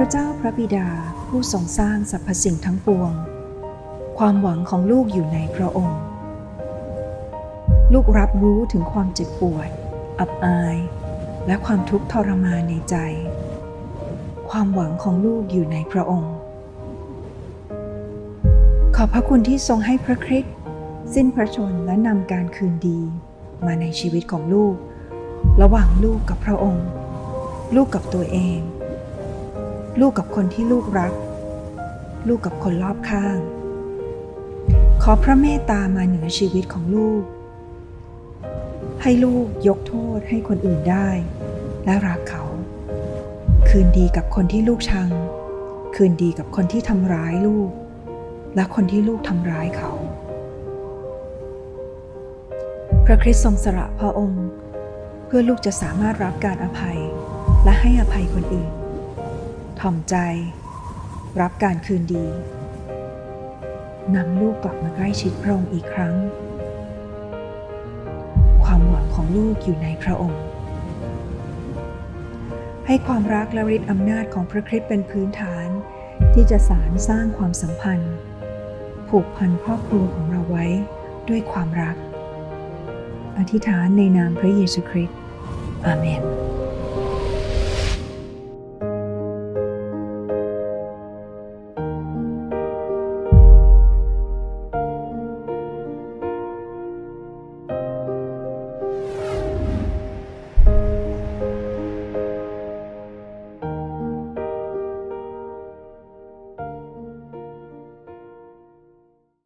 ระเจ้าพระบิดาผู้ทรงสร้างสรรพสิ่งทั้งปวง ความหวังของลูกอยู่ในพระองค์ ลูกรับรู้ถึงความเจ็บปวด อับอาย และความทุกข์ทรมานในใจ ความหวังของลูกอยู่ในพระองค์ ขอบพระคุณที่ทรงให้พระคริสต์สิ้นพระชนและนำการคืนดี มาในชีวิตของลูก ระหว่างลูกกับพระองค์ ลูกกับตัวเอง ลูกกับคนที่ลูกรัก ลูกกับคนรอบข้าง ขอพระเมตตามาเหนือชีวิตของลูก ให้ลูกยกโทษให้คนอื่นได้ และรักเขา คืนดีกับคนที่ลูกชัง คืนดีกับคนที่ทำร้ายลูก และคนที่ลูกทำร้ายเขา พระคริสต์ทรงสละพระองค์ เพื่อลูกจะสามารถรับการอภัย และให้อภัยคนอื่น ถ่อมใจ รับการคืนดีนำลูกกลับมาใกล้ชิดพระองค์อีกครั้ง ความหวังของลูกอยู่ในพระองค์ ให้ความรักและฤทธิ์อำนาจของพระคริสต์เป็นพื้นฐานที่จะสารสร้างความสัมพันธ์ ผูกพันครอบครัวของเราไว้ด้วยความรัก อธิษฐานในนามพระเยซูคริสต์อาเมน